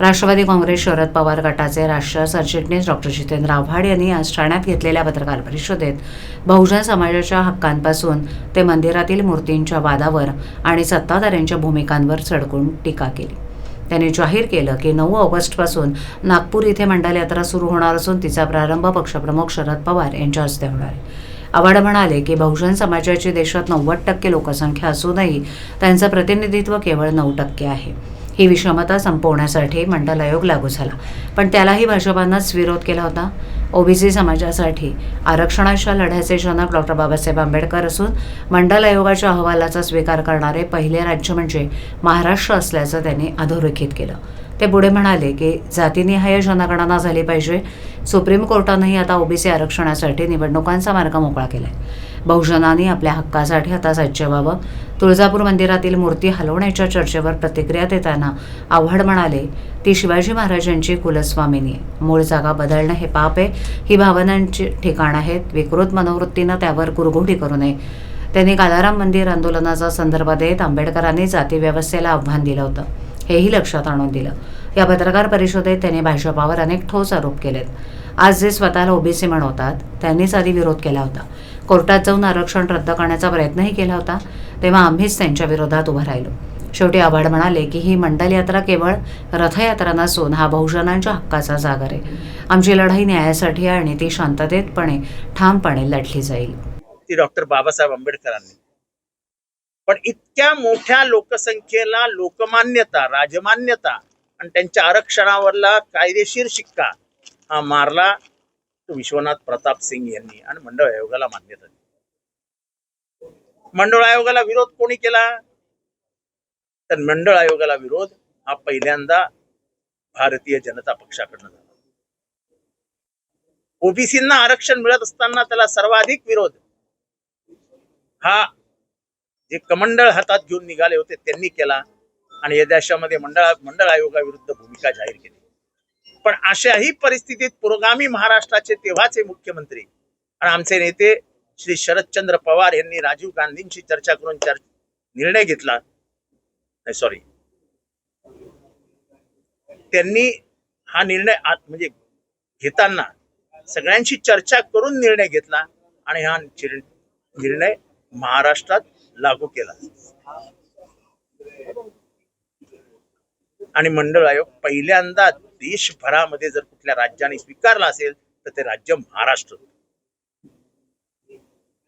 राष्ट्रवादी काँग्रेस शरद पवार गटाचे राष्ट्रीय सरचिटणीस डॉक्टर जितेंद्र आव्हाड यांनी आज ठाण्यात घेतलेल्या पत्रकार परिषदेत बहुजन समाजाच्या हक्कांपासून ते मंदिरातील मूर्तींच्या वादावर आणि सत्ताधाऱ्यांच्या भूमिकांवर चढकून टीका केली. त्यांनी जाहीर केलं की नऊ ऑगस्टपासून नागपूर इथे मंडल यात्रा सुरू होणार असून तिचा प्रारंभ पक्षप्रमुख शरद पवार यांच्या हस्ते होणार आहे. आव्हाड म्हणाले की बहुजन समाजाची देशात नव्वद टक्के लोकसंख्या असूनही त्यांचं प्रतिनिधित्व केवळ नऊ टक्के आहे. ही विषमता संपवण्यासाठी मंडल आयोग लागू झाला. पण त्यालाही भाजपानंच विरोध केला होता. ओबीसी समाजासाठी आरक्षणाच्या लढ्याचे जनक डॉक्टर बाबासाहेब आंबेडकर असून मंडल आयोगाच्या अहवालाचा स्वीकार करणारे पहिले राज्य म्हणजे महाराष्ट्र असल्याचं त्यांनी अधोरेखित केलं. ते पुढे म्हणाले की जातीनिहाय जनगणना झाली पाहिजे. सुप्रीम कोर्टानंही आता ओबीसी आरक्षणासाठी निवडणुकांचा मार्ग मोकळा केला आहे बहुजनांनी आपल्या हक्कासाठी आता सज्ज व्हावं तुळजापूर मंदिरातील मूर्ती हलवण्याच्या चर्चेवर प्रतिक्रिया देताना आव्हाड म्हणाले ती शिवाजी महाराजांची कुलस्वामिनी. आहे मूळ जागा बदलणं हे पाप आहे. ही भावनांची ठिकाण आहेत. विकृत मनोवृत्तीनं त्यावर कुरघोडी करू नये. त्यांनी कालाराम मंदिर आंदोलनाचा संदर्भ देत आंबेडकरांनी जातीव्यवस्थेला आव्हान दिलं होतं. हेही लक्षात आणून दिलं. या पत्रकार परिषदेत त्यांनी भाजपावर अनेक ठोस आरोप केलेत. आज जे स्वतःला ओबीसी म्हणवतात त्यांनीच आधी विरोध केला होता. कोर्टात जाऊन आरक्षण रद्द करण्याचा प्रयत्नही केला होता तेव्हा आम्हीच त्यांच्या विरोधात उभं राहिलो. शेवटी आव्हाड म्हणाले की ही मंडल यात्रा केवळ रथयात्रा नसून हा बहुजनांच्या हक्काचा जागर आहे. आमची लढाई न्यायासाठी आहे आणि ती शांततेतपणे ठामपणे लढली जाईल. ती डॉक्टर बाबासाहेब आंबेडकरांनी. पण इतक्या मोठ्या लोकसंख्येला लोकमान्यता राजमान्यता आणि त्यांच्या आरक्षणावरला कायदेशीर शिक्का हा मारला विश्वनाथ प्रताप सिंग यांनी आणि मंडळ आयोगाला मान्यता दिली. मंडळ आयोगाला विरोध कोणी केला? तर मंडळ आयोगाला विरोध हा पहिल्यांदा भारतीय जनता पक्षाकडनं झाला. ओबीसींना आरक्षण मिळत असताना त्याला सर्वाधिक विरोध हा जे कमंडळ हातात घेऊन निघाले होते त्यांनी केला. आणि या देशामध्ये मंडळ मंडळ आयोगाविरुद्ध भूमिका जाहीर केली. पण अशाही परिस्थितीत पुरोगामी महाराष्ट्राचे तेव्हाचे मुख्यमंत्री आणि आमचे नेते श्री शरदचंद्र पवार यांनी राजीव गांधींशी चर्चा करून चर निर्णय घेतला. नाही सॉरी त्यांनी हा निर्णय म्हणजे घेताना सगळ्यांशी चर्चा करून निर्णय घेतला आणि हा निर्णय महाराष्ट्रात लागू केला. आणि मंडळ आयोग पहिल्यांदा देशभरामध्ये जर कुठल्या राज्याने स्वीकारला असेल तर ते राज्य महाराष्ट्र होतं.